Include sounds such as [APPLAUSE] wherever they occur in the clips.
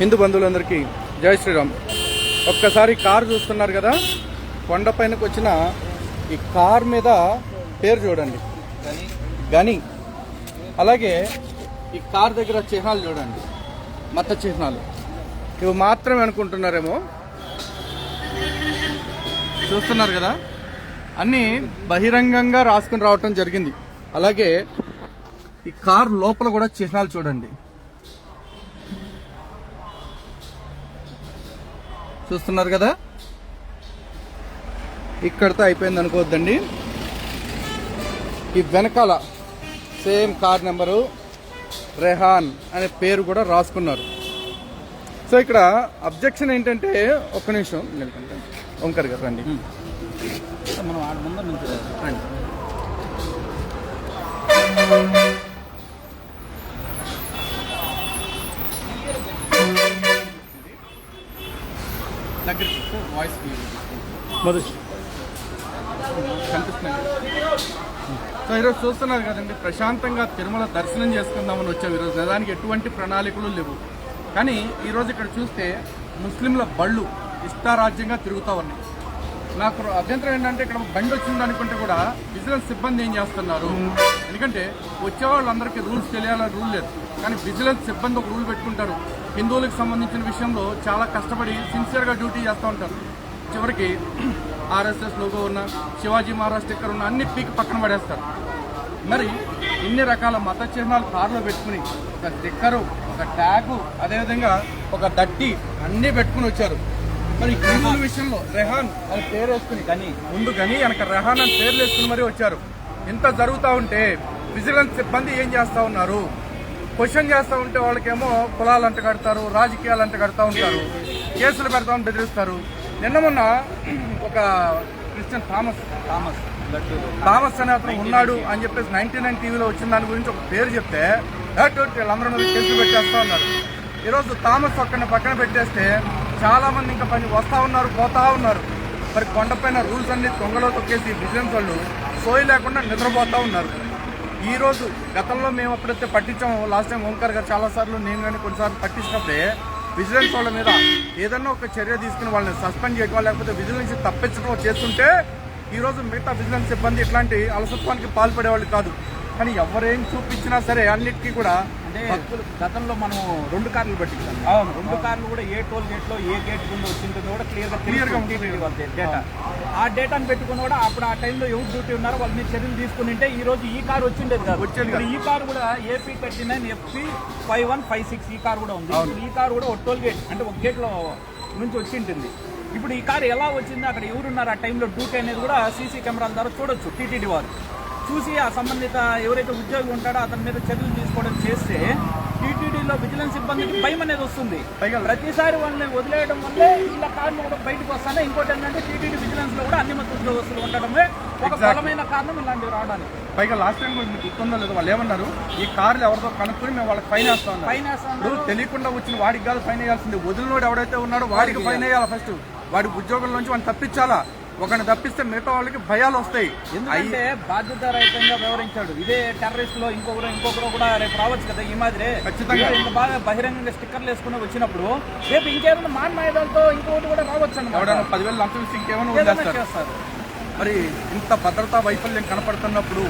హిందూ బంధువులందరికీ జై శ్రీరామ్. ఒక్కసారి కారు చూస్తున్నారు కదా? కొండపైనకు వచ్చిన ఈ కార్ మీద పేరు చూడండి. గని. అలాగే ఈ కార్ దగ్గర చిహ్నాలు చూడండి. మత చిహ్నాలు. ఇవి మాత్రమే అనుకుంటున్నారేమో? చూస్తున్నారు కదా? అన్నీ బహిరంగంగా రాసుకుని రావటం జరిగింది. అలాగే ఈ కార్ లోపల కూడా చిహ్నాలు చూడండి. చూస్తున్నారు కదా? ఇక్కడితో అయిపోయింది అనుకోవద్దండి. ఈ వెనకాల సేమ్ కార్ నెంబరు రెహాన్ అనే పేరు కూడా రాసుకున్నారు. సో ఇక్కడ అబ్జెక్షన్ ఏంటంటే ఒక్క నిమిషం నిలకండి ఓంకర్ గారు రండి. మనం ఆడ ముందు నుంచి రండి. వాయిస్ కనిపిస్తున్నాయి సో ఈరోజు చూస్తున్నారు కదండి ప్రశాంతంగా తిరుమల దర్శనం చేసుకుందామని వచ్చాం ఈరోజు. నిజానికి ఎటువంటి ప్రణాళికలు లేవు. కానీ ఈరోజు ఇక్కడ చూస్తే ముస్లింల బళ్ళు ఇష్టారాజ్యంగా తిరుగుతూ ఉన్నాయి. నాకు అభ్యంతరం ఏంటంటే ఇక్కడ బండి వచ్చింది అనుకుంటే కూడా విజిలెన్స్ సిబ్బంది ఏం చేస్తున్నారు? ఎందుకంటే వచ్చే వాళ్ళందరికీ రూల్స్ తెలియాలని రూల్ లేదు. కానీ విజిలెన్స్ సిబ్బంది ఒక రూల్ పెట్టుకుంటారు. హిందువులకు సంబంధించిన విషయంలో చాలా కష్టపడి సిన్సియర్గా డ్యూటీ చేస్తూ ఉంటారు. చివరికి ఆర్ఎస్ఎస్ లోగో ఉన్న శివాజీ మహారాజ్ స్టిక్కర్ ఉన్న అన్ని పీక్ పక్కన పడేస్తారు. మరి ఇన్ని రకాల మత చిహ్నాలు కారులో పెట్టుకుని ఒక స్టిక్కరు ఒక ట్యాగు అదేవిధంగా ఒక దట్టి అన్నీ పెట్టుకుని వచ్చారు. మరి హిందువుల విషయంలో రెహాన్ అని పేరు వేసుకుని గని. ముందు గని వెనక రెహాన్ అని పేర్లు వేసుకుని మరీ వచ్చారు. ఇంత జరుగుతూ ఉంటే విజిలెన్స్ సిబ్బంది ఏం చేస్తూ ఉన్నారు? క్వశ్చన్ చేస్తూ ఉంటే వాళ్ళకేమో కులాలు అంట కడతారు రాజకీయాలు అంట కడతా ఉంటారు కేసులు పెడతామని బెదిరిస్తారు. నిన్న మొన్న ఒక క్రిస్టియన్ థామస్ థామస్ థామస్ అనే అతను ఉన్నాడు అని చెప్పేసి నైన్టీ నైన్ టీవీలో వచ్చిన దాని గురించి ఒక పేరు చెప్తే "ఏట్ వీళ్ళందరూ కేసులు పెట్టేస్తా ఉన్నారు ఈరోజు థామస్ ఒక్కడిని పక్కన పెట్టేస్తే చాలా మంది ఇంకా పని వస్తూ ఉన్నారు పోతా ఉన్నారు. మరి కొండపైన రూల్స్ అన్ని తొంగలో తొక్కేసి బిజినెస్ వాళ్ళు సోయి లేకుండా నిద్రపోతూ ఉన్నారు. ఈరోజు గతంలో మేము అప్పుడైతే పట్టించాము లాస్ట్ టైం ఓంకార్ గారు చాలా సార్లు నేను కానీ కొన్నిసార్లు పట్టించినప్పుడే విజిలెన్స్ వాళ్ళ మీద ఏదన్నా ఒక చర్య తీసుకుని వాళ్ళని సస్పెండ్ చేయడం లేకపోతే విజిలెన్స్ తప్పించడం చేస్తుంటే ఈ రోజు మిగతా విజిలెన్స్ సిబ్బంది ఇట్లాంటి అలసత్వానికి పాల్పడేవాళ్ళు కాదు. కానీ ఎవరేం చూపించినా సరే అన్నిటికీ కూడా అంటే గతంలో మనం రెండు కార్లు పట్టించాం అవును. రెండు కార్లు కూడా ఏ టోల్ గేట్లో ఏ గేట్ గుండా వచ్చిందో కూడా క్లియర్గా Clear గా క్లియర్గా ఉంటుంది. డేటా ఆ డేటాను పెట్టుకుని కూడా అప్పుడు ఆ టైంలో ఎవరు డ్యూటీ ఉన్నారో వాళ్ళ మీద చర్యలు తీసుకుని ఉంటే ఈ రోజు ఈ కార్ వచ్చిండేది కాదు. వచ్చేది ఈ కార్ కూడా AP thirty nine FP five one five six ఈ కార్ కూడా ఉంది. ఈ కార్ కూడా ఒక టోల్ గేట్ అంటే ఒక గేట్లో నుంచి వచ్చి ఉంటుంది ఇప్పుడు ఈ కార్ ఎలా వచ్చింది అక్కడ ఎవరున్నారు ఆ టైంలో డ్యూటీ అనేది కూడా సీసీ కెమెరాల ద్వారా చూడొచ్చు. టీటీడీ వారు చూసి ఆ సంబంధిత ఎవరైతే ఉద్యోగి ఉంటాడో అతని మీద చర్యలు తీసుకోవడం చేస్తే టీటీడీలో విజిలెన్స్ సిబ్బందికి భయం అనేది వస్తుంది. పైగా ప్రతిసారి వాళ్ళని వదిలేయడం వల్లే వీళ్ళ కార్లు కూడా బయటకు వస్తానే. ఇంకోటి ఏంటంటే టీటీడీ విజిలెన్స్లో కూడా అన్ని మత ఉద్యోగస్తులు ఉండడమే ఒక. బలమైన కారణం ఇలాంటివి రావడానికి. పైగా లాస్ట్ టైం మీకు గుర్తుందో లేదో వాళ్ళు ఏమన్నారు? ఈ కార్లు ఎవరితో కనుక్కొని మేము వాళ్ళకి ఫైన్ వేస్తా పైన వేస్తాం తెలియకుండా వచ్చిన వాడికి కాదు ఫైన్ వేయాల్సింది. వదిలినోడు ఎవడైతే ఉన్నాడో వాడికి ఫైన్ వేయాలి ఫస్ట్ వాడి ఉద్యోగం నుంచి వాడిని తప్పించాలా? ఒకరిని తప్పిస్తే మిగతా వాళ్ళకి భయాలు వస్తాయి. ఎందుకంటే బాధ్యతారహితంగా వ్యవహరించాడు. ఇదే టెర్రరిస్ట్లో ఇంకొకరు ఇంకొకరు కూడా రేపు రావచ్చు కదా ఈ మాదిరే. ఖచ్చితంగా. ఇంత బాగా బహిరంగంగా స్టిక్కర్లు వేసుకుని వచ్చినప్పుడు రేపు ఇంకేదైనా మాన్మాయదాలతో ఇంకొకటి కూడా రావచ్చు అన్నమాట. ఎవడైనా పదివేలు లంచం ఇస్తే ఇంకేమైనా చేస్తారు. మరి ఇంత భద్రతా వైఫల్యం కనపడుతున్నప్పుడు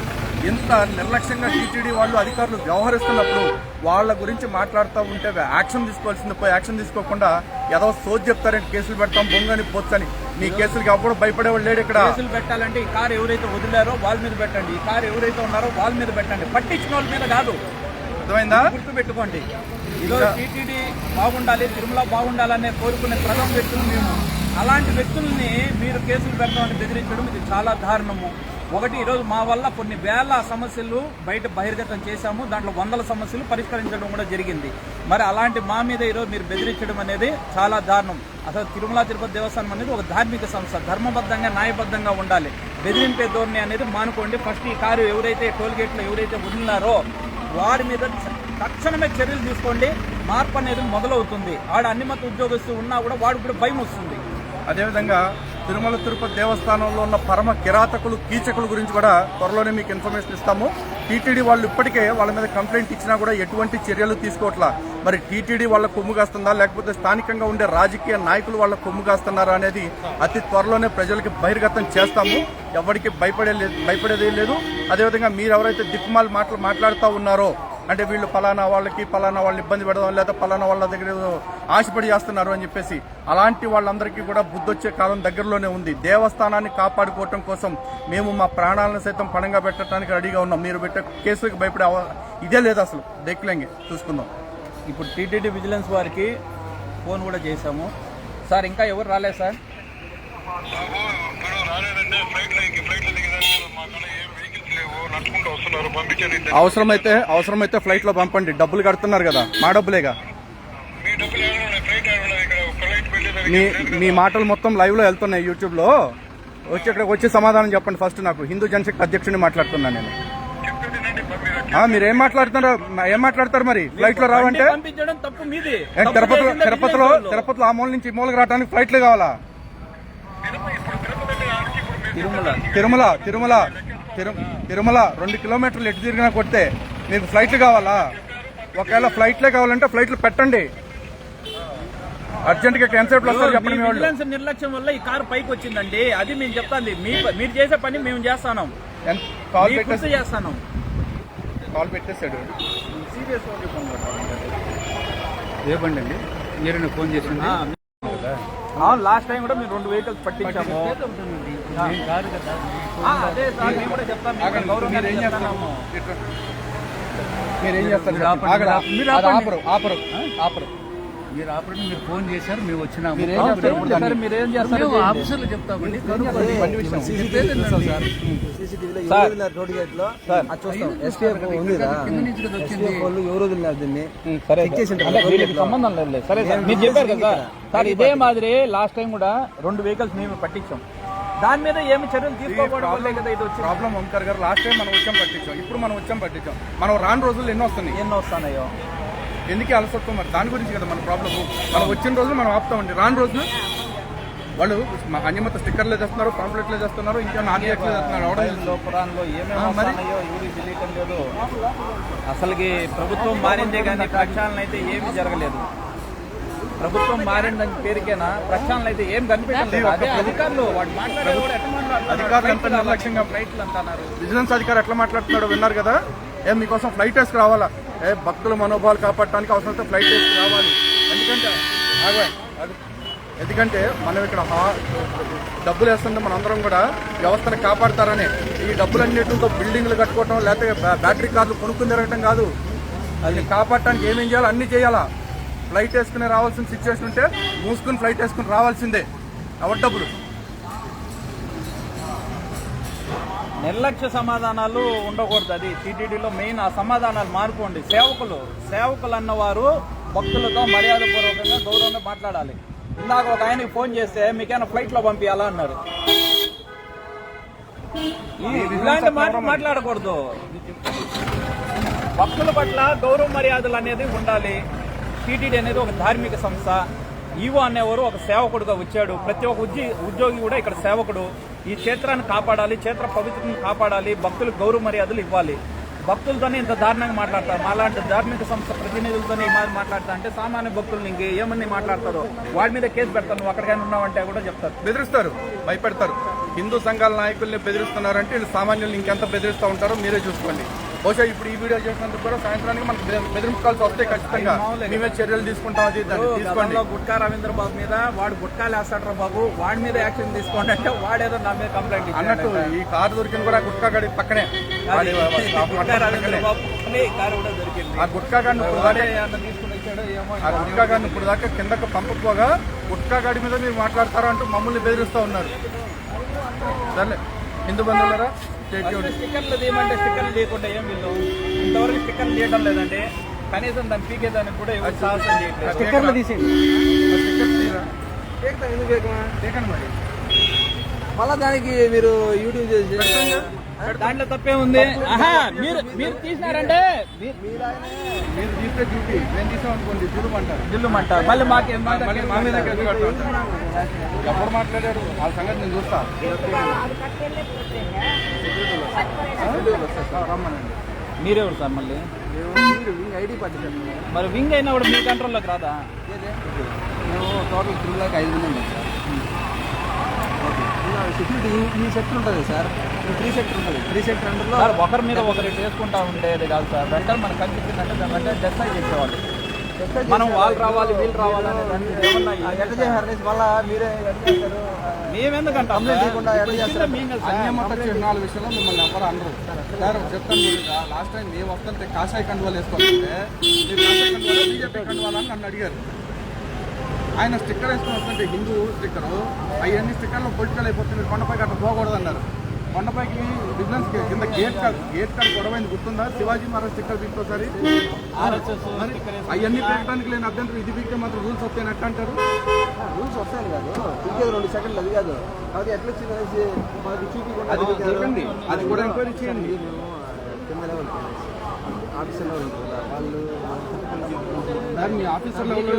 ఎంత నిర్లక్ష్యంగా టీటీడీ వాళ్ళు అధికారులు వ్యవహరిస్తున్నప్పుడు వాళ్ళ గురించి మాట్లాడుతూ ఉంటే యాక్షన్ తీసుకోవాల్సింది పోయి యాక్షన్ తీసుకోకుండా ఏదో సోది చెప్తారంటే కేసులు పెడతాం బొంగని పోచ్చని. నీ కేసులకి అప్పుడు భయపడేవాళ్ళు లేడు ఇక్కడ. కేసులు పెట్టాలంటే ఈ కారు ఎవరైతే వదిలారో వాళ్ళ మీద పెట్టండి. ఈ కారు ఎవరైతే ఉన్నారో వాళ్ళ మీద పెట్టండి. పట్టించిన వాళ్ళ మీద కాదు. అర్థమైందా? గుర్తు పెట్టుకోండి ఈరోజు టీటీడీ బాగుండాలి తిరుమల బాగుండాలనే కోరుకునే ప్రథమ వ్యక్తులు మేము. అలాంటి వ్యక్తుల్ని మీరు కేసులు పెడతామని బెదిరించడం ఇది చాలా దారుణము. ఒకటి ఈరోజు మా వల్ల కొన్ని వేల సమస్యలు బయట బహిర్గతం చేశాము. దాంట్లో వందల సమస్యలు పరిష్కరించడం కూడా జరిగింది. మరి అలాంటి మా మీద ఈరోజు మీరు బెదిరించడం అనేది చాలా దారుణం. అసలు తిరుమల తిరుపతి దేవస్థానం అనేది ఒక ధార్మిక సంస్థ. ధర్మబద్ధంగా న్యాయబద్ధంగా ఉండాలి. బెదిరింపే ధోరణి అనేది మానుకోండి. ఫస్ట్ ఈ కారు ఎవరైతే టోల్గేట్లో ఎవరైతే వదిలినారో వారి మీద తక్షణమే చర్యలు తీసుకోండి. మార్పు అనేది మొదలవుతుంది. ఆడ అన్ని మత ఉద్యోగస్తులు ఉన్నా కూడా వాడు కూడా భయం వస్తుంది. అదేవిధంగా తిరుమల తిరుపతి దేవస్థానంలో ఉన్న పరమ కిరాతకులు కీచకుల గురించి కూడా త్వరలోనే మీకు ఇన్ఫర్మేషన్ ఇస్తాము. టీటీడీ వాళ్ళు ఇప్పటికే వాళ్ళ మీద కంప్లైంట్ ఇచ్చినా కూడా ఎటువంటి చర్యలు తీసుకోవట్లా. మరి టీటీడీ వాళ్ళ కొమ్ము కాస్తుందా? లేకపోతే స్థానికంగా ఉండే రాజకీయ నాయకులు వాళ్ళ కొమ్ము కాస్తున్నారా అనేది అతి త్వరలోనే ప్రజలకి బహిర్గతం చేస్తాము. ఎవరికి భయపడే లేదు- భయపడేది లేదు. అదేవిధంగా మీరు ఎవరైతే దిక్కుమాలు మాటలు మాట్లాడుతూ ఉన్నారో అంటే వీళ్ళు పలానా వాళ్ళకి పలానా వాళ్ళని ఇబ్బంది పెడదాం లేదా పలానా వాళ్ళ దగ్గర ఆశపడి చేస్తున్నారు అని చెప్పేసి అలాంటి వాళ్ళందరికీ కూడా బుద్ధొచ్చే కాలం దగ్గరలోనే ఉంది. దేవస్థానాన్ని కాపాడుకోవటం కోసం మేము మా ప్రాణాలను సైతం పణంగా పెట్టడానికి రెడీగా ఉన్నాం. మీరు పెట్టే కేసులకు భయపడే ఇదే లేదు అసలు. దెక్కలేంగి చూసుకుందాం. ఇప్పుడు టీటీడీ విజిలెన్స్ వారికి ఫోన్ కూడా చేశాము. సార్ ఇంకా ఎవరు రాలేదు సార్? రాలేదంటే ఫ్లైట్ ఫ్లైట్ అవసరమైతే అవసరమైతే ఫ్లైట్లో పంపండి. డబ్బులు కడుతున్నారు కదా మా డబ్బులేగా? మీ మీ మాటలు మొత్తం లైవ్లో వెళ్తున్నాయి యూట్యూబ్లో వచ్చి ఇక్కడికి వచ్చి సమాధానం చెప్పండి ఫస్ట్ నాకు. హిందూ జనశక్తి అధ్యక్షుడిని మాట్లాడుతున్నాను నేను. మీరు ఆ, మీరు ఏం మాట్లాడుతున్నారు ఏం మాట్లాడతారు మరి? ఫ్లైట్లో రావంటే? తిరుపతిలో తిరుపతిలో. తిరుపతిలో ఆ మూల నుంచి మూలకి రావడానికి ఫ్లైట్లు కావాలా? తిరుమల తిరుమల తిరుమల. తిరు- తిరుమల రెండు కిలోమీటర్లు ఎటు తిరిగినా కొడితే మీకు ఫ్లైట్లు కావాలా? ఒకవేళ ఫ్లైట్లే కావాలంటే ఫ్లైట్లు పెట్టండి. అర్జెంట్గా విజిలెన్స్ నిర్లక్ష్యం వల్ల ఈ కారు పైకి వచ్చిందండి. అది మేము చెప్తాంది. మీరు చేసే పని మేము చేస్తాను కాల్ పెట్టేసి చేస్తాను కాల్ పెట్టేశాడు. అండి? మీరైనా ఫోన్ చేసింది? లాస్ట్ టైం కూడా మేము రెండు వెహికల్స్ పట్టించాము. అదే సార్ మేము కూడా చెప్తాం మీకు ఆగండి. గౌరవంగా మీరేం. మీరేం చేస్తారు మీరు ఆపండి. ఆగండి. మీరు అది ఆపండి. ఆపరు ఆపరు ఆపరు. మీరు ఆపరేట్ మీరు ఫోన్ చేశారు మేము వచ్చినాము. మీరు ఏం చేస్తారు? ఏం. ఆఫీసర్లు చెప్తామండి రోడ్ గేట్లో ఉంది వాళ్ళు ఎవరు వదిలినారు దీన్ని? సరే. సంబంధం లేదు. సరే సార్ మీరు చెప్పారు కదా సార్ ఇదే మాదిరి లాస్ట్ టైం కూడా రెండు వెహికల్స్ మేము పట్టించాం. దాని మీద ఏమి చర్యలు తీసుకోకూడదు వల్లే కదా ఇది వచ్చింది? ప్రాబ్లం ఓంకార్ గారు లాస్ట్ టైం మనం వచ్చాం పట్టించాం. ఇప్పుడు మనం వచ్చాం పట్టించాం. మనం రాని రోజులు ఎన్నో వస్తున్నాయి. ఎన్ని వస్తున్నాయో? ఎందుకు అలసత్వం మరి? దాని గురించి కదా మన ప్రాబ్లమ్ మనం వచ్చిన రోజులు మనం ఆపుతామండి రాని రోజులు వాళ్ళు అన్యమత స్టిక్కర్లు చేస్తున్నారు పాంప్లెట్లు చేస్తున్నారు ఇంకా నాన్ చేస్తున్నారు ఖురాన్లో ఏమేమి తెలియటం లేదు. అసలుకి ప్రభుత్వం మారిందే కానీ ప్రక్షాళన అయితే ఏమీ జరగలేదు. ప్రభుత్వం మారిందని పేరుకేనా? ప్రక్షాళన అయితే ఏం కనిపించలేదు అదే అధికారులు వాడు మాట్లాడేది కూడా ఎట్లా ఫ్లైట్లు అంటున్నారు. విజిలెన్స్ అధికారి ఎట్లా మాట్లాడుతున్నాడో విన్నారు కదా? ఏ మీకోసం ఫ్లైట్ వేసుకు రావాలా? ఏ భక్తుల మనోభావాలు కాపాడటానికి అవసరమైతే ఫ్లైట్ వేసుకు రావాలి. ఎందుకంటే. ఎందుకంటే మనం ఇక్కడ డబ్బులు వేస్తుంటే మనందరం కూడా వ్యవస్థను కాపాడతారని ఈ డబ్బులన్నిటితో బిల్డింగ్లు కట్టుకోవటం లేకపోతే బ్యా- బ్యాటరీ కార్లు కొనుక్కుని తిరగటం కాదు. అది కాపాడటానికి ఏమేం చేయాలో అన్ని చేయాలా? ఫ్లైట్ వేసుకుని రావాల్సిన సిచ్యువేషన్ ఉంటే మూసుకుని ఫ్లైట్ వేసుకుని రావాల్సిందే. ఎవరి డబ్బులు నిర్లక్ష్య సమాధానాలు ఉండకూడదు అది. టీటీడీలో మెయిన్ ఆ సమాధానాలు మార్పుకోండి సేవకులు సేవకులు అన్నవారు భక్తులతో మర్యాదపూర్వకంగా గౌరవంగా మాట్లాడాలి. ఇందాక ఒక ఆయనకి ఫోన్ చేస్తే మీకైనా ఫ్లైట్లో పంపించాలా అన్నారు. ఈ- ఇలాంటి మాట మాట్లాడకూడదు. భక్తుల పట్ల గౌరవ మర్యాదలు అనేది ఉండాలి. టీటీడీ అనేది ఒక ధార్మిక సంస్థ. ఈవో అనేవారు ఒక సేవకుడుగా వచ్చాడు. ప్రతి ఒక్క ఉద్యోగి ఉద్యోగి కూడా ఇక్కడ సేవకుడు. ఈ క్షేత్రాన్ని కాపాడాలి క్షేత్ర పవిత్రతను కాపాడాలి భక్తులకు గౌరవ మర్యాదలు ఇవ్వాలి. భక్తులతోనే ఇంత దారుణంగా మాట్లాడతారు. మాలాంటి ధార్మిక సంస్థ ప్రతినిధులతోనే ఈ మాదిరి మాట్లాడతా అంటే సామాన్య భక్తులు ఇంక ఏమని మాట్లాడతారో? వాడి మీద కేసు పెడతాను. నువ్వు అక్కడికైనా ఉన్నావంటే కూడా చెప్తారు. బెదిరిస్తారు. భయపెడతారు. హిందూ సంఘాల నాయకుల్ని బెదిరిస్తున్నారంటే వీళ్ళు సామాన్యులు ఇంకెంత బెదిరిస్తూ ఉంటారో మీరే చూసుకోండి. బహుశా ఇప్పుడు ఈ వీడియో చేసినందుకు కూడా సాయంత్రానికి మనకు బెదిరింపు కాల్స్ వస్తాయి ఖచ్చితంగా. మేమే చర్యలు తీసుకుంటాం అది. తీసుకోండి. గుట్కా రవీంద్ర బాబు మీద వాడు గుట్కా లేస్తాడు బాబు వాడి మీద యాక్షన్ తీసుకోండి అంటే వాడేదో నా మీద కంప్లైంట్ అన్నట్టు ఈ కారు దొరికింది కూడా గుట్కా గడి పక్కనే. ఆ గుట్కా దొరికింది. ఆ గుట్కా గాడిని ఇప్పుడు దాకా ఆ గుట్కా గాడిని ఇప్పుడు కిందకు పంపకపోగా గుట్కా గాడి మీద మీరు మాట్లాడతారా అంటూ మమ్మల్ని బెదిరిస్తూ ఉన్నారు. సర్లే. హిందూ బంధువులరా? స్టిక్కర్లు తీయమంటే స్టిక్కర్లు తీయకుండా ఏం వీళ్ళు? ఇంతవరకు స్టిక్కర్లు తీయడం లేదండి. కనీసం దాన్ని పీకేదానికి కూడా ఎవరు సాహసం చేయట్లేదు. స్టిక్కర్లు తీసేయండి. మరి. మళ్ళా దానికి మీరు యూట్యూబ్ చేసి. దాంట్లో తప్పే ఉంది. ఆహా మీరు మీరు తీసినారంటే మీ- మీరు తీస్తే డ్యూటీ. నేను తీసాం అనుకోండి దిల్లుమంటారు. మళ్ళీ మాకే మా మళ్ళీ మా మీద. ఎవరు మాట్లాడారు? వాళ్ళ సంగతి నేను చూస్తా. రమ్మనండి మీరెవరు సార్ మళ్ళీ? ఐడి పట్టించారు మరి వింగ్ అయినా కూడా మీ కంట్రోల్లోకి రాదా? మేము టోటల్ తిరుగులాకి ఐదు మంది. ఉన్నాం సార్ సెక్యూరిటీ ఈ సెక్టర్ ఉంటుంది సార్? త్రీ సెక్టర్ ఉంటుంది త్రీ సెక్టర్ అండర్లో సార్ ఒకరి మీద ఒకరు వేసుకుంటా ఉండేది కాదు సార్. వెంటనే మనకు కనిపించిందంటే దాని వెంటనే డెస్టైజ్ చేసేవాళ్ళు. మనం వాళ్ళు రావాలి వీళ్ళు రావాలి ఎట్లా చేశారు మళ్ళా మీరే మేమెందుకంటే చిహ్నాల విషయంలో మిమ్మల్ని ఎవరు అనరు. సార్. చెప్తాను లాస్ట్ టైం మేము వస్తుంటే కాషాయ కండువాలు వేసుకోవాలంటే బీజేపీ కండువాలా అని నన్ను అడిగారు. ఆయన స్టిక్కర్ వేసుకొని వస్తుంటే హిందూ స్టిక్కర్ అవన్నీ స్టిక్కర్లు పొలిటికల్ అయిపోతుంది మీరు కొండపైకి అట్లా పోకూడదు అన్నారు కొండపైకి బిజినెస్ కింద గేట్ కాదు గేట్ కాదు గొడవైంది గుర్తుందా? శివాజీ మహారాజ్ స్టిక్కర్ మరి అవన్నీ పెట్టడానికి లేని అభ్యంతరం ఇది పీకే మాత్రం రూల్స్ వస్తాయని అట్ట అంటారు? రూల్స్ వస్తాయి కాదు. ఇంకేది రెండు సెకండ్లు అది కాదు. కాబట్టి ఎట్లా వచ్చింది అనేసి మనకి చూపించకుండా అది. అది కూడా ఎంక్వైరీ చేయండి. కింద లెవెల్ ఆఫీసర్ లెవెల్ వాళ్ళు మీ ఆఫీసర్ లెవెల్లో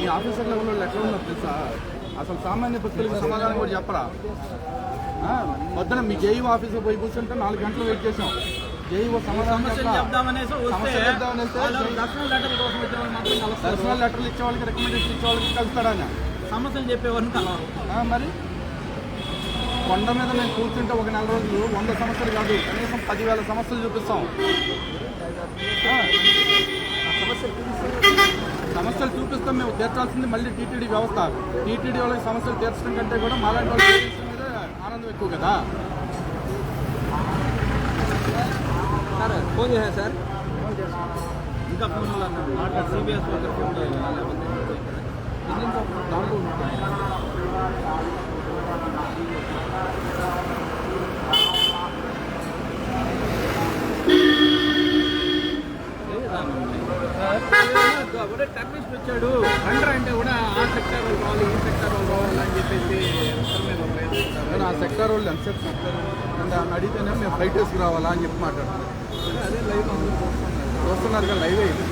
మీ ఆఫీసర్ లెవెల్లో ఎట్లా ఉన్నారు తెలుసా? అసలు సామాన్య భక్తులకు సమాధానం కూడా చెప్పరా? పొద్దున మీ జేఈఓ ఆఫీసర్ పోయి కూర్చుంటే నాలుగు గంటలు వెయిట్ చేసాం వాళ్ళు వాళ్ళు. పర్సనల్ లెటర్లు ఇచ్చే వాళ్ళకి రికమెండేషన్ ఇచ్చే వాళ్ళకి కలుస్తాడా ఆయన? సమస్యలు చెప్పేవారిని కలవరు. మరి? కొండ మీద మేము కూర్చుంటే ఒక నెల రోజులు వంద సమస్యలు కాదు కనీసం పదివేల సమస్యలు చూపిస్తాం. సమస్యలు చూపిస్తాం మేము తీర్చాల్సింది మళ్ళీ టీటీడీ వ్యవస్థ. టీటీడీ వాళ్ళకి సమస్యలు తీర్చడం కంటే కూడా మాలాంటి వాళ్ళకి తీర్చడం మీద ఆనందం ఎక్కువ కదా సార్ ఫోన్ చేశారు సార్ ఇంకా ఫోన్లో అన్నారు మాట్లాడి సిబిఎస్ దగ్గర ఫోన్ చేయాలి లేకపోతే దాంట్లో ఒకటే టెక్నిస్ట్ వచ్చాడు. రండ్రా అంటే కూడా ఆ సెక్టర్ వాళ్ళు ఈ సెక్టర్ వాళ్ళు కావాలి అని చెప్పేసి నేను ఆ సెక్టార్ వాళ్ళు ఎంతసేపు చెప్తారు అంటే ఆయన అడిగితేనే మేము ఫ్లైట్ వేసుకు రావాలా అని చెప్పి మాట్లాడుతున్నాను అదే లైవ్ చూస్తున్నారు కదా లైవ్ అయింది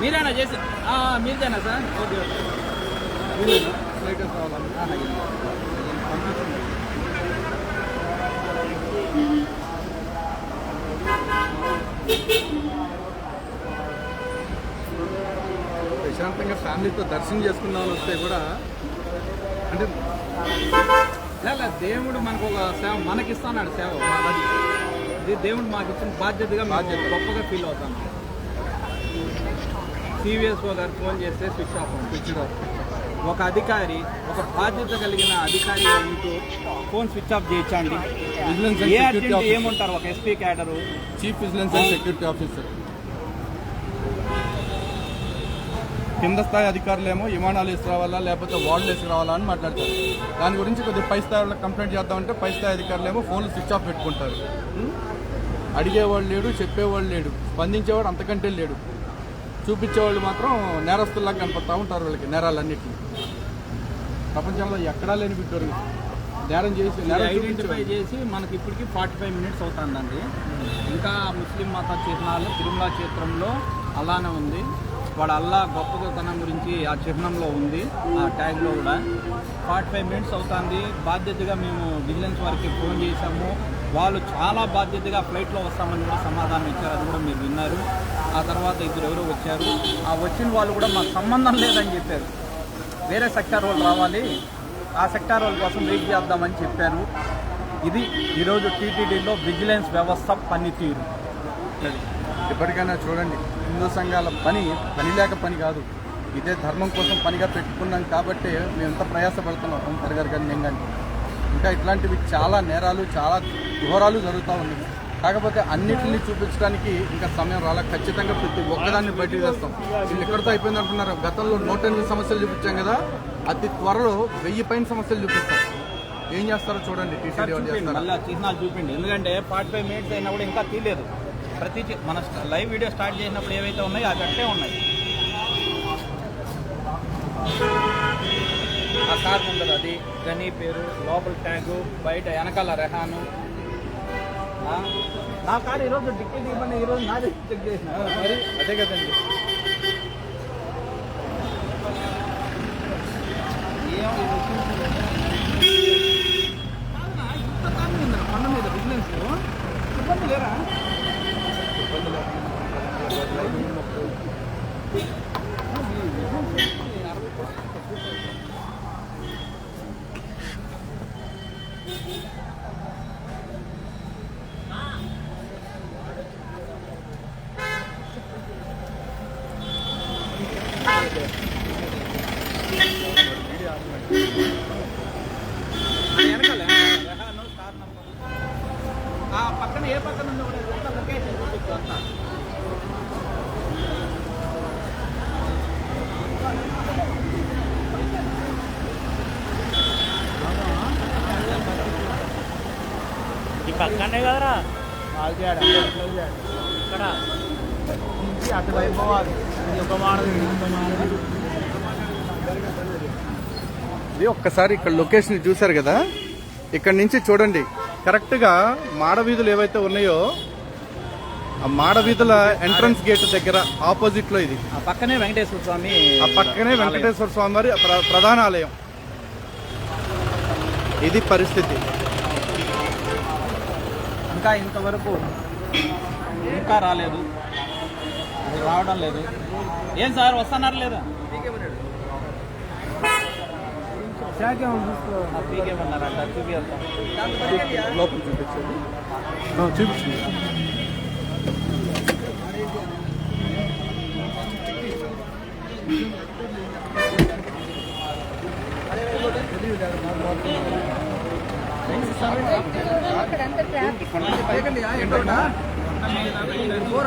మీరేనా చేసి ఆ, మీదేనా సార్? Okay okay. ఫ్లైట్ వేసుకు రావాలా? ప్రశాంతంగా ఫ్యామిలీతో దర్శనం చేసుకుందామని వస్తే కూడా అంటే లేదు దేవుడు మనకు ఒక సేవ మనకిస్తాడు సేవ అది. ఇది దేవుడు మాకు ఇచ్చిన బాధ్యతగా బాధ్యత. గొప్పగా ఫీల్ అవుతాను సివిఎస్ఓ గారు ఫోన్ చేస్తే స్విచ్ ఆఫ్. Switch off. ఒక అధికారి ఒక బాధ్యత కలిగిన అధికారిగా ఉంటూ ఫోన్ స్విచ్ ఆఫ్ చేయించండి. విజిలెన్స్ ఏ అర్జెంట్ ఏముంటారు ఒక SP cadre? Chief vigilance and security officer. కింద స్థాయి అధికారులేమో విమానాలు వేసి రావాలా లేకపోతే వాళ్ళు వేసి రావాలా అని మాట్లాడతారు. దాని గురించి కొద్దిగా పై స్థాయి వాళ్ళకి కంప్లైంట్ చేద్దామంటే పై స్థాయి అధికారులేమో ఫోన్లు స్విచ్ ఆఫ్ పెట్టుకుంటారు. అడిగేవాళ్ళు లేడు చెప్పేవాళ్ళు లేడు. స్పందించేవాడు అంతకంటే లేడు. చూపించేవాళ్ళు మాత్రం నేరస్తుల్లాగా కనపడతా ఉంటారు వీళ్ళకి నేరాలన్నింటినీ. ప్రపంచంలో ఎక్కడా లేని బిడ్డరు నేరం చేసి నేరం ఐడెంటిఫై. చేసి మనకి ఇప్పటికి ఫార్టీ ఫైవ్ మినిట్స్ అవుతుందండి. ఇంకా ముస్లిం మత చిహ్నాలు తిరుమల క్షేత్రంలో అలానే ఉంది. వాడు అల్లా గొప్పతనం గురించి ఆ చిహ్నంలో ఉంది ఆ ట్యాగ్లో కూడా. ఫార్టీ ఫైవ్ మినిట్స్ అవుతుంది. బాధ్యతగా మేము విజిలెన్స్ వారికి ఫోన్ చేశాము. వాళ్ళు చాలా బాధ్యతగా ఫ్లైట్లో వస్తామని కూడా సమాధానం ఇచ్చారు. అది కూడా మీరు విన్నారు. ఆ తర్వాత ఇద్దరు ఎవరో వచ్చారు. ఆ వచ్చిన వాళ్ళు కూడా మాకు సంబంధం లేదని చెప్పారు. వేరే సెక్టార్ వాళ్ళు రావాలి. ఆ సెక్టార్ వాళ్ళ కోసం వెయిట్ చేద్దామని చెప్పారు. ఇది ఈరోజు టీటీడీలో విజిలెన్స్ వ్యవస్థ పనితీరు. ఎప్పటికైనా చూడండి. హిందూ సంఘాల పని పని లేక పని కాదు. ఇదే ధర్మం కోసం పనిగా పెట్టుకున్నాం కాబట్టి మేము ఎంత ప్రయాసపడుతున్నాం. ఓంకర్ గారు కానీ నేను కానీ ఇంకా ఇట్లాంటివి చాలా నేరాలు చాలా ఘోరాలు జరుగుతూ ఉన్నాయి. కాకపోతే అన్నిటిని చూపించడానికి ఇంకా సమయం రాలే. ఖచ్చితంగా ప్రతి ఒక్కదాన్ని బయటికి తెస్తాం. వీళ్ళు ఎక్కడితో అయిపోయింది అంటున్నారు. గతంలో నూట ఎనిమిది సమస్యలు చూపించాం కదా అతి త్వరలో వెయ్యి పైన సమస్యలు చూపిస్తాం. ఏం చేస్తారో చూడండి మళ్ళీ ఆ చిహ్నాలు చూపిండి ఎందుకంటే ఫార్టీ ఫైవ్ మినిట్స్ అయినా కూడా ఇంకా తీయలేదు. ప్రతి మన లైవ్ వీడియో స్టార్ట్ చేసినప్పుడు ఏవైతే ఉన్నాయో అవి అట్టే ఉన్నాయి. ఆ కార్ ముందర అది గనీ పేరు లోపల ట్యాగు బయట వెనకాల రెహాను. ఆ, నా కారు ఈరోజు డిక్కీ ఇవ్వండి ఈరోజు నాది చెక్ చేసిన. మరి? అదే కదండి కొండ మీద బిజినెస్ ఇబ్బంది లేరా వెనకాల రెహాను కార్ నంబర్ ఆ పక్కన ఏ పక్కన ఉందో కూడా చెప్తా, లొకేషన్ చూపించు అంతా పక్కనే కదరా? ఇక్కడ. అటువైపు పోవాలి ఒక మాడదు ఇంకో మాడదు ఇది ఒక్కసారి ఇక్కడ లొకేషన్ చూశారు కదా? ఇక్కడ నుంచి చూడండి. కరెక్ట్గా మాడవీధులు ఏవైతే ఉన్నాయో ఆ మాడవీధుల ఎంట్రన్స్ గేట్ దగ్గర ఆపోజిట్లో ఇది. ఆ పక్కనే వెంకటేశ్వర స్వామి ఆ పక్కనే వెంకటేశ్వర స్వామి వారి ప్ర- ప్రధాన ఆలయం ఇది పరిస్థితి. ఇంకా ఇంతవరకు ఇంకా రాలేదు. అది రావడం లేదు. ఏం సార్ వస్తున్నారు లేదా? పీకేమన్నారంట లోపల చూపించండి.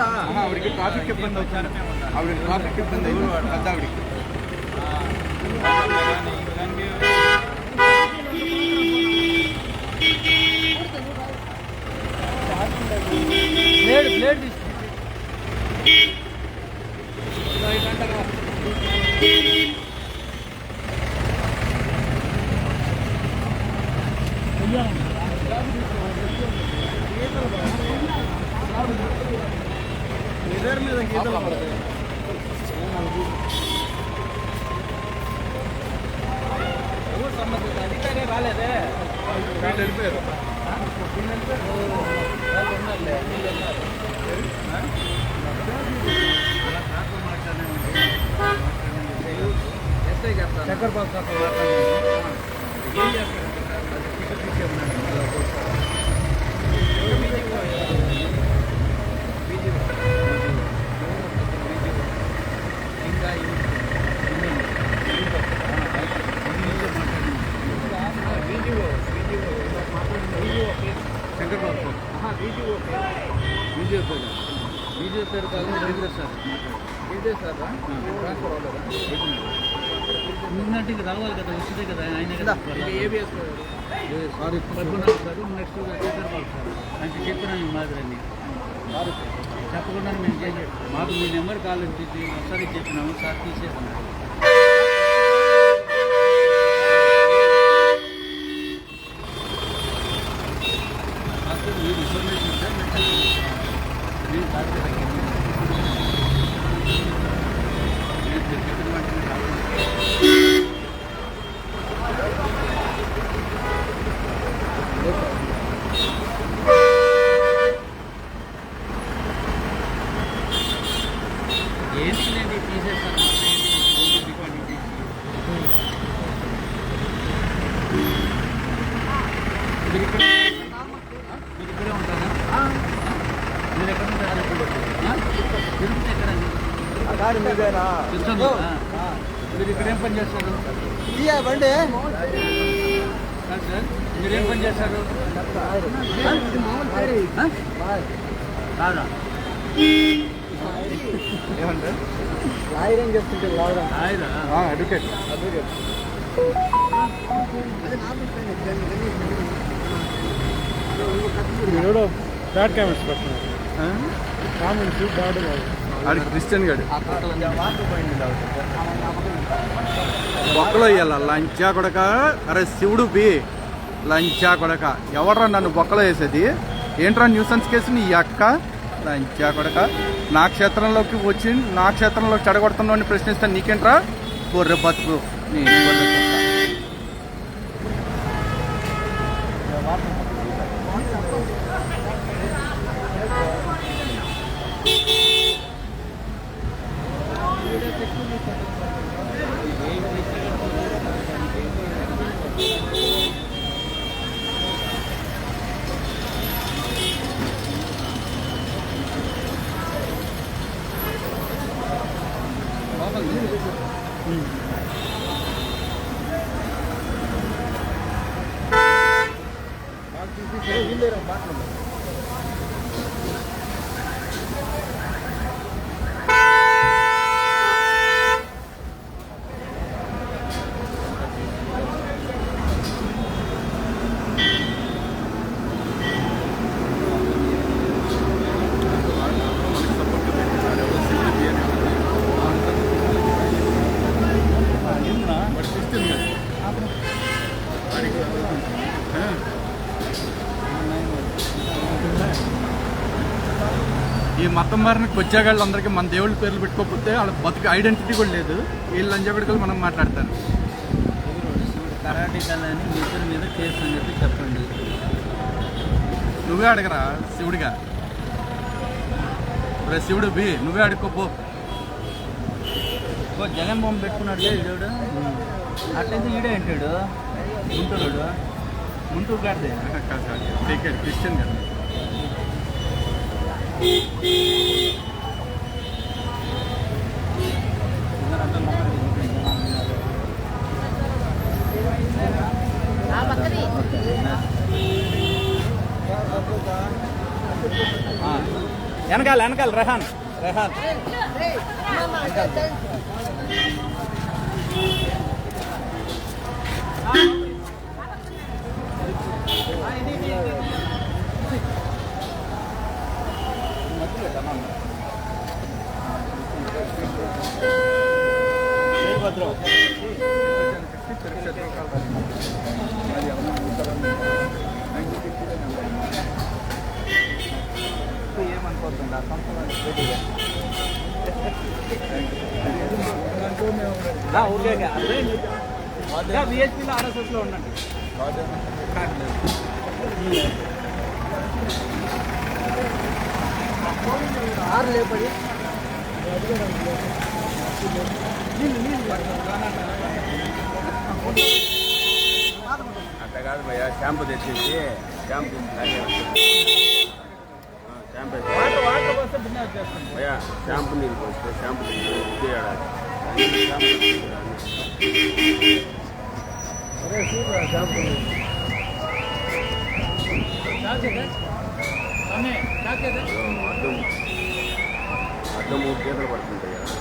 ఆహా, ఆవిడకి ట్రాఫిక్ ఇబ్బంది అవుతుంది ఆవిడకి ట్రాఫిక్ ఇబ్బంది అవుతుంది పెద్ద ఆవిడకి బ్లేడ్ బ్లేడ్ తీసుకో మిర్రర్ మీద గీతలు పడతాయి ఊరు సంబంధిత అధికారి రాలేదే వీళ్ళు వెళ్ళిపోయారు వాళ్ళు ఉన్నారులే, వీళ్ళు ఉన్నారు. ఎస్ఐ చెప్తాను చక్కర పాస్ ఏం નવું સાથી છે చేశారు? కాదా ఏమంటే లాయర్ ఏం advocate bad comments comments bad ఆడి క్రిస్టియన్ గాడు బొక్కలో వేయాల లంచా కొడక? అరే శివుడు బి. లంచా కొడక. ఎవడ్రా నన్ను బొక్కలో వేసేది? ఏంట్రా న్యూసెన్స్ కేసు నీ అక్క? లంచా కొడక. నా క్షేత్రంలోకి వచ్చి నా క్షేత్రంలో చెడగొడుతున్నావు ప్రశ్నిస్తాను నీకేంట్రా? గొర్రె బతుకు. నీ గొర్రె కుక్క. ఈ మతం మారిన కొచ్చాగాళ్ళందరికీ మన దేవుళ్ళ పేర్లు పెట్టుకోకపోతే వాళ్ళ బతుకు ఐడెంటిటీ కూడా లేదు. వీళ్ళు లంచగొడుకులు మనం మాట్లాడతారు. కరాటే కళని మీ ఇద్దరి మీద కేసు అని చెప్పి చెప్పండి నువ్వే అడగరా శివుడిగా? రే శివుడు బి నువ్వే అడుక్కోపో జగన్ బొమ్మ పెట్టుకున్నాడు అట్లయితే ఈడే అంటాడు గుంటూరుడు గుంటూరు కాదే క్రిస్టియన్ కదా. వెనకాల వెనకాల రెహాన్. రెహాన్. ఏమనుకోకుండా ఓకే బిఎస్పీలో ఆర్ఎస్ఎస్లో ఉండండి ఆరు లేపడి అట్లా కాదు భయ్యా షాంపూ తెచ్చేసి షాంపూ షాంపూ వాటర్ వాటర్ వస్తే బిన్నే వచ్చేస్తుంది భయ్యా షాంపూ నీళ్ళు పోస్తే షాంపూ తెచ్చి అరే సూపర్ షాంపూ అర్థం అర్థం మూడు గీతలు పడుతుంటాయి కదా.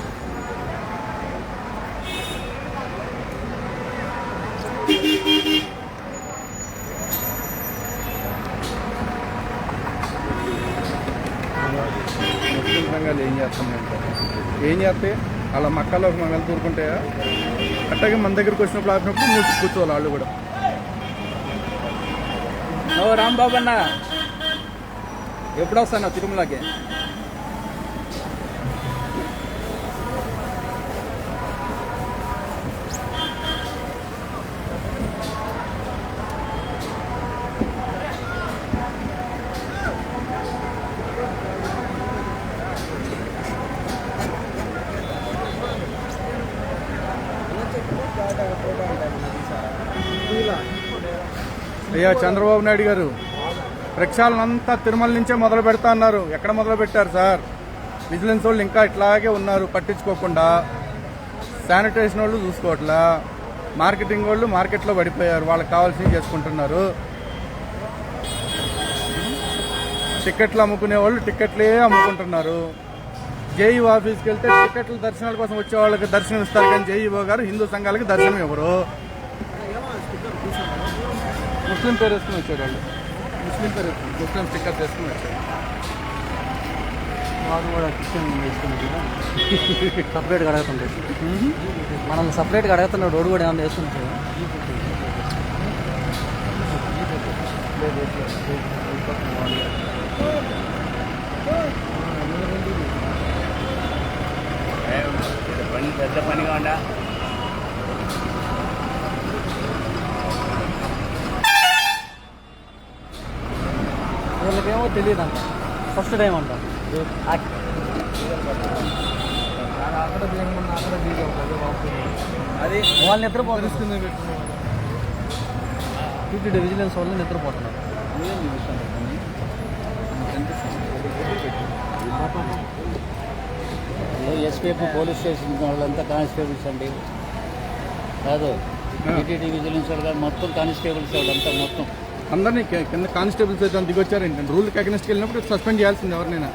ముస్లిం సంఘాలు ఏం చేస్తామంటే ఏం చేస్తే వాళ్ళ మక్కలో మనం వెళ్ళి తూరుకుంటాయా అట్లాగే మన దగ్గరికి వచ్చినప్పుడు ఆపినప్పుడు మూసి కూర్చోవాలి వాళ్ళు కూడా. ఓ రాంబాబు అన్న. ఎప్పుడు వస్తాను తిరుమలకి. అయ్యా చంద్రబాబు నాయుడు గారు. ప్రక్షాళనంతా తిరుమల నుంచే మొదలు పెడతా అన్నారు. ఎక్కడ మొదలు పెట్టారు సార్? విజిలెన్స్ వాళ్ళు ఇంకా ఇట్లాగే ఉన్నారు పట్టించుకోకుండా. శానిటేషన్ వాళ్ళు చూసుకోవట్లా. మార్కెటింగ్ వాళ్ళు మార్కెట్లో పడిపోయారు వాళ్ళకి కావాల్సినవి చేసుకుంటున్నారు. టిక్కెట్లు అమ్ముకునే వాళ్ళు టిక్కెట్లే అమ్ముకుంటున్నారు. జేఈఓ ఆఫీస్కి వెళ్తే టిక్కెట్లు దర్శనాల కోసం వచ్చే వాళ్ళకి దర్శనం ఇస్తారు కానీ జేఈఓ గారు హిందూ సంఘాలకి దర్శనం ఇవ్వరు. ముస్లిం పేరు వేసుకుని వచ్చారు వాళ్ళు ముస్లిం పేరు ముస్లిం స్టిక్కర్స్ వేసుకుని వచ్చారు వాడు కూడా కిచెన్ వేసుకున్నాడు [LAUGHS] సపరేట్గా అడుగుతుంటాడు మనల్ని సపరేట్గా అడుగుతున్నాడు వాడు కూడా ఏమన్నా వేసుకుంటాడు పని పెద్ద పనిగా ఉండా. వీళ్ళకేమో తెలియదు అంట ఫస్ట్ టైం అంట అది వాళ్ళు నిద్రపోతుంది టీటీడీ విజిలెన్స్ వాళ్ళు నిద్రపోతున్నారు. ఎస్పీఎఫ్ పోలీస్ స్టేషన్ వాళ్ళంతా కానిస్టేబుల్స్ అండి. కాదు. టీటీడీ విజిలెన్స్ వాళ్ళు కాదు, మొత్తం కానిస్టేబుల్స్ వాళ్ళంతా మొత్తం. అందరినీ కింద కానిస్టేబుల్స్ అయితే దిగొచ్చారు ఏంటంటే రూల్ అగెన్స్ట్కి వెళ్ళినప్పుడు సస్పెండ్ చేయాల్సింది ఎవరినైనా.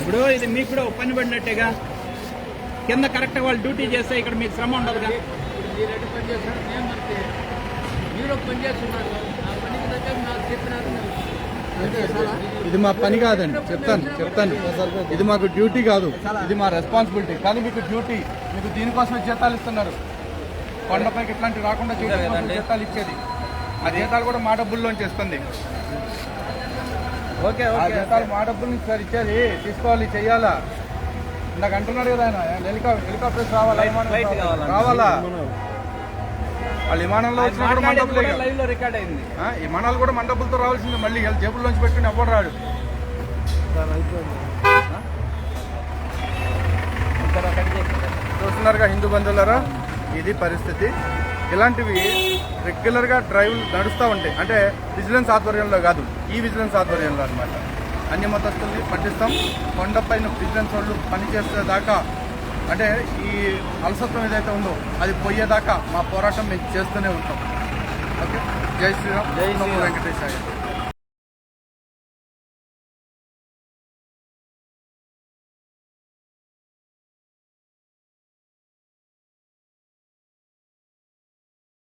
ఇప్పుడు ఇది మీకు కూడా ఒక పని పడినట్టేగా? కింద కరెక్ట్ వాళ్ళు డ్యూటీ చేస్తే ఇక్కడ మీకు శ్రమ చెప్పినారు ఇది మా పని కాదండి. చెప్తాను చెప్తాను. ఇది మాకు డ్యూటీ కాదు. ఇది మా రెస్పాన్సిబిలిటీ కానీ మీకు డ్యూటీ మీకు దీనికోసమే జీతాలు ఇస్తున్నారు. కొండపైకి ఇట్లాంటివి రాకుండా చేయడం జీతాలు ఇచ్చేది. ఆ జీతాలు కూడా మా డబ్బుల్లోంచి ఇస్తుంది ఓకే ఆ ఓకే జీతాలు మా డబ్బుల నుంచి సార్ ఇచ్చేది. తీసుకోవాలి చెయ్యాలా ఇందాక అంటున్నాడు కదా ఆయన. హెలికాప్టర్ హెలికాప్టర్స్ రావాలా? రావాలా? వాళ్ళు విమానంలో వచ్చినప్పుడు మన డబ్బులే కదా. లైవ్లో రికార్డ్ అయింది. విమానాలు కూడా డబ్బులతో రావాల్సింది. మళ్ళీ వీళ్ళ జేబుల్లోంచి పెట్టుకుని ఎవ్వడు రాడు? చూస్తున్నారుగా హిందూ బంధువులారా? ఇది పరిస్థితి. ఇలాంటివి రెగ్యులర్గా డ్రైవ్ నడుస్తూ ఉంటాయి. అంటే విజిలెన్స్ ఆధ్వర్యంలో కాదు ఈ విజిలెన్స్ ఆధ్వర్యంలో అనమాట అన్య మతస్థుల్ని పట్టిస్తాం. కొండపైన విజిలెన్స్ వాళ్ళు పనిచేసే దాకా అంటే ఈ అలసత్వం ఏదైతే ఉందో అది పోయేదాకా మా పోరాటం మేము చేస్తూనే ఉంటాం. ఓకే? జై శ్రీరామ్. జై. వెంకటేశాయ.